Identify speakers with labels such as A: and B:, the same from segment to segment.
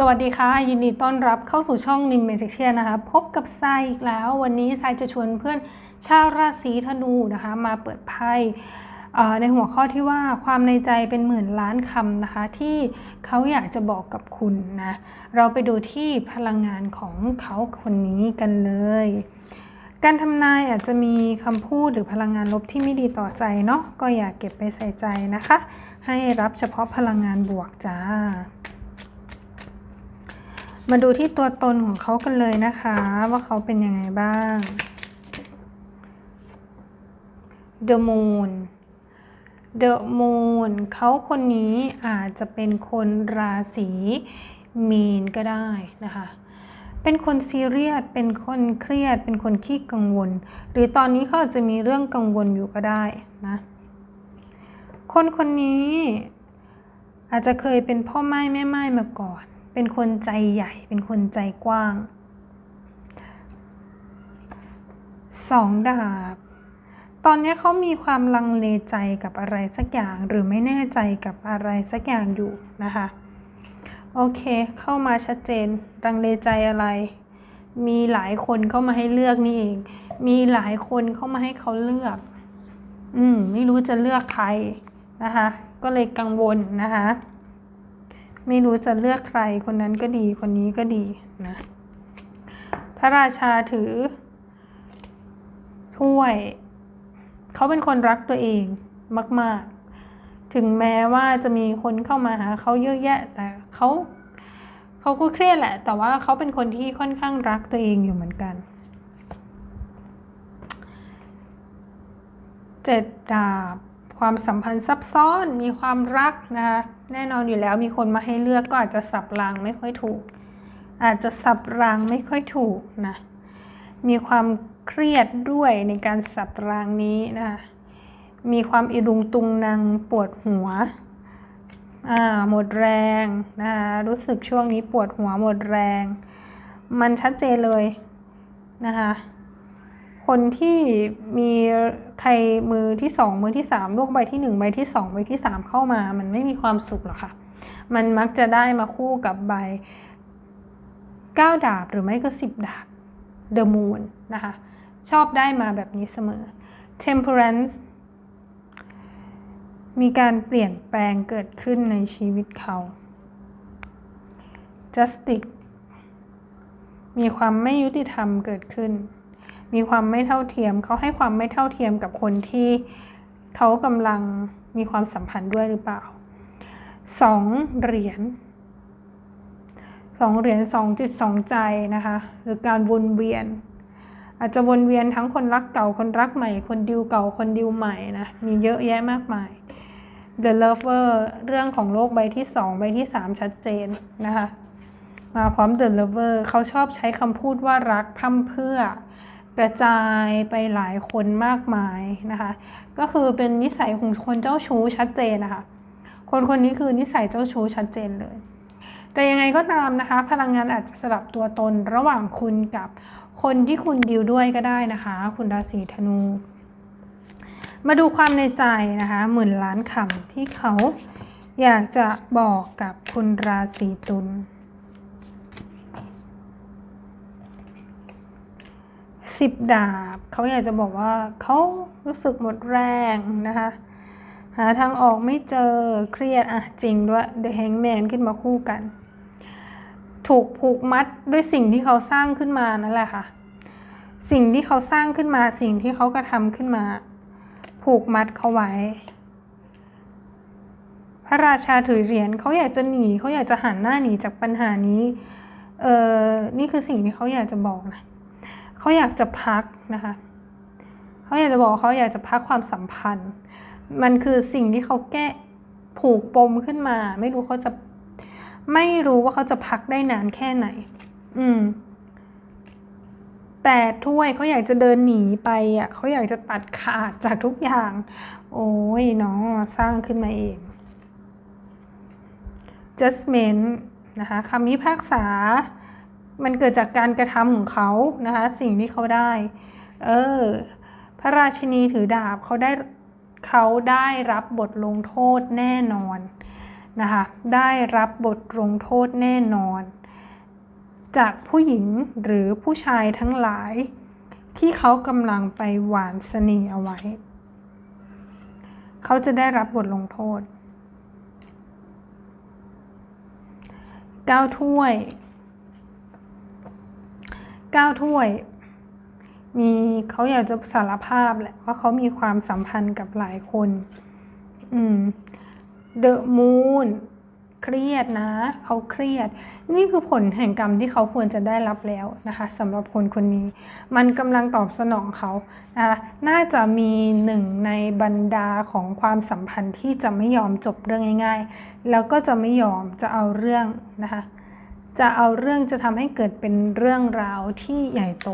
A: สวัสดีค่ะ ยินดีต้อนรับเข้าสู่ช่องนิมเมจิเชียนะคะ พบกับทรายอีกแล้ว วันนี้ทรายจะชวนเพื่อนชาวราศีธนูนะคะ มาเปิดไพ่ในหัวข้อที่ว่าความในใจเป็นหมื่นล้านคำนะคะ ที่เขาอยากจะบอกกับคุณนะ เราไปดูที่พลังงานของเขาคนนี้กันเลย การทำนายอาจจะมีคำพูดหรือพลังงานลบที่ไม่ดีต่อใจเนาะก็อย่าเก็บไปใส่ใจนะคะ ให้รับเฉพาะพลังงานบวกจ้า มาดูที่ตัวตนของเขากันเลยนะคะ ว่าเขาเป็นยังไงบ้าง The Moon The Moon เขาคนนี้อาจจะเป็นคนราศีมีนก็ได้นะคะ เป็นคนซีเรียส เป็นคนเครียด เป็นคนขี้กังวล หรือตอนนี้เขาอาจจะมีเรื่องกังวลอยู่ก็ได้นะ คนคนนี้อาจจะเคยเป็นพ่อไม้แม่ไม้มาก่อน เป็นคนใจใหญ่ เป็นคนใจกว้างสองดาบ ตอนนี้เขามีความลังเลใจกับอะไรสักอย่างหรือไม่แน่ใจกับอะไรสักอย่างอยู่นะคะ โอเค เข้ามาชัดเจน ลังเลใจอะไร มีหลายคนเข้ามาให้เลือกนี่เอง มีหลายคนเข้ามาให้เขาเลือก อืม ไม่รู้จะเลือกใครนะคะ ก็เลยกังวลนะคะ ไม่รู้จะเลือกใครคนนั้นก็ดีคนนี้ก็ดีนะพระราชาถือ ถ้วย เขาเป็นคนรักตัวเองมาก ๆ ถึงแม้ว่าจะมีคนเข้ามาหาเขาเยอะแยะ แต่เขาเขาก็เครียดแหละ แต่ว่าเขาเป็นคนที่ค่อนข้างรักตัวเองอยู่เหมือนกันเจ็ดดาบ ความสัมพันธ์ซับซ้อน มีความรักนะคะแน่นอนอยู่แล้วมีคนมาให้เลือกก็อาจจะสับรางไม่ค่อยถูก อาจจะสับรางไม่ค่อยถูกนะมีความเครียดด้วยในการสับรางนี้นะคะมีความอิรุงตุงนางปวดหัวอ่าหมดแรงนะคะรู้สึกช่วงนี้ปวดหัวหมดแรง มันชัดเจนเลยนะคะ คนที่มีใครมือที่สองมือที่สามลูกใบที่หนึ่งใบที่สองใบที่สามเข้ามา มันไม่มีความสุขหรอกค่ะ มันมักจะได้มาคู่กับใบเก้าดาบหรือไม่ก็สิบดาบ The Moon นะคะ ชอบได้มาแบบนี้เสมอ Temperance มีการเปลี่ยนแปลงเกิดขึ้นในชีวิตเขา Justice มีความไม่ยุติธรรมเกิดขึ้น มีความไม่เท่าเทียม เขาให้ความไม่เท่าเทียมกับคนที่เขากำลังมีความสัมพันธ์ด้วยหรือเปล่าสองเหรียญสองเหรียญสองจิตสองใจนะคะ หรือการวนเวียน อาจจะวนเวียนทั้งคนรักเก่าคนรักใหม่ คนดิวเก่าคนดิวใหม่นะ มีเยอะแยะมากมาย The Lover เรื่องของโลกใบที่ 2 ใบที่ 3 ชัดเจนนะคะ มาพร้อม The Lover เขาชอบใช้คำพูดว่ารักพร่ำเพื่อ กระจายไปหลายคนมากมายนะคะ ก็คือเป็นนิสัยของคนเจ้าชู้ชัดเจนนะคะ คนคนนี้คือนิสัยเจ้าชู้ชัดเจนเลย แต่ยังไงก็ตามนะคะ พลังงานอาจจะสลับตัวตนระหว่างคุณกับคนที่คุณดิวด้วยก็ได้นะคะ คุณราศีธนู มาดูความในใจนะคะหมื่นล้านคำที่เขาอยากจะบอกกับคุณราศีตุล สิบดาบเขาอยากจะบอกว่าเขารู้สึกหมดแรงนะคะหาทางออกไม่เจอเครียดอะจริงด้วย The Hangman ขึ้นมาคู่กัน ถูกผูกมัดด้วยสิ่งที่เขาสร้างขึ้นมานั่นแหละค่ะ สิ่งที่เขาสร้างขึ้นมาสิ่งที่เขากระทำขึ้นมา ผูกมัดเขาไว้ พระราชาถือเหรียญเขาอยากจะหนีเขาอยากจะหันหน้าหนีจากปัญหานี้เออนี่คือสิ่งที่เขาอยากจะบอกนะ เขาอยากจะพักนะคะเขาอยากจะบอกเขาอยากจะพักความสัมพันธ์ มันคือสิ่งที่เขาแก้ผูกปมขึ้นมา ไม่รู้เขาจะไม่รู้ว่าเขาจะพักได้นานแค่ไหน อืมแต่ถ้วยเขาอยากจะเดินหนีไปอะเขาอยากจะตัดขาดจากทุกอย่าง โอ้ยน้องสร้างขึ้นมาเอง judgment นะคะคำพิพากษา มันเกิดจากการกระทำของเขานะคะ สิ่งที่เขาได้ เออ พระราชินีถือดาบเขาได้เขาได้รับบทลงโทษแน่นอนนะคะ ได้รับบทลงโทษแน่นอน จากผู้หญิงหรือผู้ชายทั้งหลาย ที่เขากำลังไปหวานเสน่ห์เอาไว้ เขาจะได้รับบทลงโทษเก้าถ้วย เก้าถ้วย มีเขาอยากจะสารภาพแหละว่าเขามีความสัมพันธ์กับหลายคน อืมเดอะมูนเครียดนะเขาเครียด นี่คือผลแห่งกรรมที่เขาควรจะได้รับแล้วนะคะสำหรับคนคนนี้ มันกำลังตอบสนองเขานะคะน่าจะมีหนึ่งในบรรดาของความสัมพันธ์ที่จะไม่ยอมจบเรื่องง่าย ๆ แล้วก็จะไม่ยอมจะเอาเรื่องนะคะ จะเอาเรื่องจะทำให้เกิดเป็นเรื่องราวที่ใหญ่โต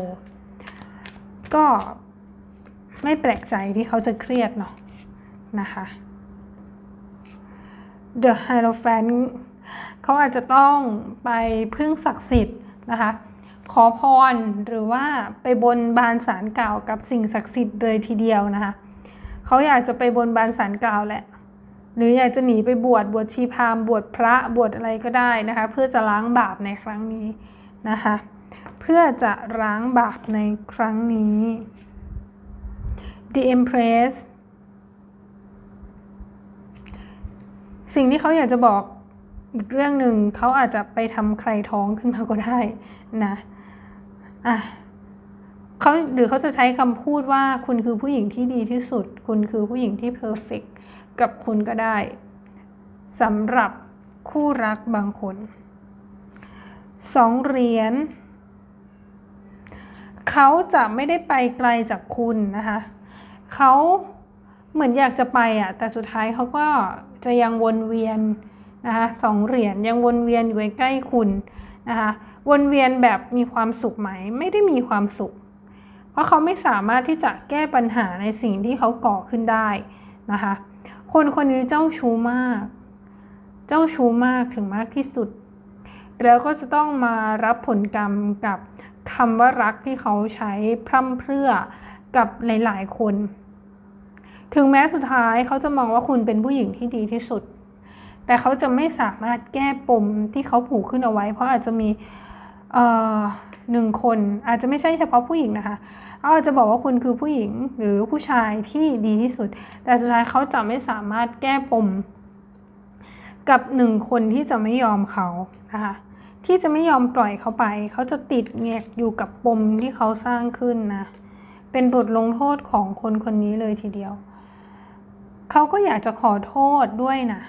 A: ก็ไม่แปลกใจที่เขาจะเครียดเนาะนะคะ The Hierophant เขาอาจจะต้องไปพึ่งศักดิ์สิทธิ์นะคะขอพรหรือว่าไปบนบานสารกล่าวกับสิ่งศักดิ์สิทธิ์เลยทีเดียวนะคะ เขาอยากจะไปบนบานสารกล่าวแหละ หรืออยากจะหนีไปบวชบวชชีพามบวชพระบวชอะไรก็ได้นะคะเพื่อจะล้างบาปในครั้งนี้นะคะเพื่อจะล้างบาปในครั้งนี้ The Empress สิ่งที่เขาอยากจะบอกอีกเรื่องหนึ่งเขาอาจจะไปทำใครท้องขึ้นมาก็ได้นะอะ เขาหรือเขาจะใช้คำพูดว่าคุณคือผู้หญิงที่ดีที่สุด คุณคือผู้หญิงที่เพอร์เฟกกับคุณก็ได้สำหรับคู่รักบางคนสองเหรียญเขาจะไม่ได้ไปไกลจากคุณนะคะเขาเหมือนอยากจะไปอะแต่สุดท้ายเขาก็จะยังวนเวียนนะคะสองเหรียญยังวนเวียนอยู่ใกล้คุณนะคะวนเวียนแบบมีความสุขไหม ไม่ได้มีความสุข เพราะเขาไม่สามารถที่จะแก้ปัญหาในสิ่งที่เขาก่อขึ้นได้นะคะ คนคนนี้เจ้าชู้มาก เจ้าชู้มากถึงมากที่สุด แล้วก็จะต้องมารับผลกรรมกับคำว่ารักที่เขาใช้พร่ำเพรื่อกับหลาย ๆ คน ถึงแม้สุดท้ายเขาจะมองว่าคุณเป็นผู้หญิงที่ดีที่สุด แต่เขาจะไม่สามารถแก้ปมที่เขาผูกขึ้นเอาไว้ เพราะอาจจะมี หนึ่งคนอาจจะไม่ใช่เฉพาะผู้หญิงนะคะเขาอาจจะบอกว่าคุณคือผู้หญิงหรือผู้ชายที่ดีที่สุด แต่สุดท้ายเขาจะไม่สามารถแก้ปมกับหนึ่งคนที่จะไม่ยอมเขานะคะที่จะไม่ยอมปล่อยเขาไป เขาจะติดเงียกอยู่กับปมที่เขาสร้างขึ้นนะเป็นบทลงโทษของคนคนนี้เลยทีเดียว เขาก็อยากจะขอโทษด้วยนะ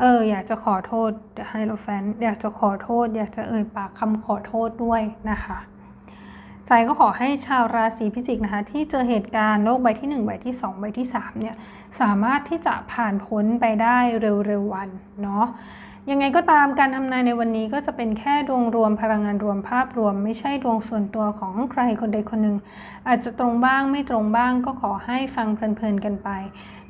A: เอออยากจะขอโทษไฮโลแฟนอยากจะขอโทษ อยากจะเอ่ยปากคำขอโทษด้วยนะคะสายก็ขอให้ชาวราศีพิจิกนะคะที่เจอเหตุการณ์โรคใบที่ 1 ใบที่ 2 ใบที่3เนี่ยสามารถที่จะผ่านพ้นไปได้เร็วๆวันเนาะ ยังไงก็ตามการทำนายในวันนี้ก็จะเป็นแค่ดวงรวมพลังงานรวมภาพรวม ไม่ใช่ดวงส่วนตัวของใครคนใดคนหนึ่ง อาจจะตรงบ้างไม่ตรงบ้างก็ขอให้ฟังเพลินๆกันไป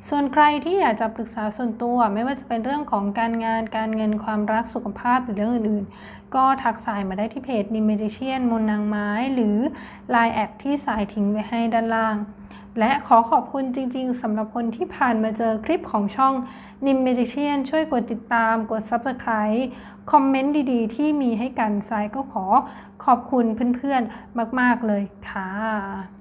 A: ส่วนใครที่อยากจะปรึกษาส่วนตัว ไม่ว่าจะเป็นเรื่องของการงานการเงินความรักสุขภาพหรือเรื่องอื่นๆ ก็ทักสายมาได้ที่เพจนิมเมจิเชียนมนนางไม้ หรือ Line แอดที่สายทิ้งไว้ให้ด้านล่าง และขอขอบคุณจริง ๆสำหรับคนที่ผ่านมาเจอคลิปของช่อง Nim Magician ช่วยกดติดตาม กด Subscribe คอมเมนต์ดีๆ ที่มีให้กันทรายก็ขอขอบคุณเพื่อนๆ มาก ๆ เลยค่ะ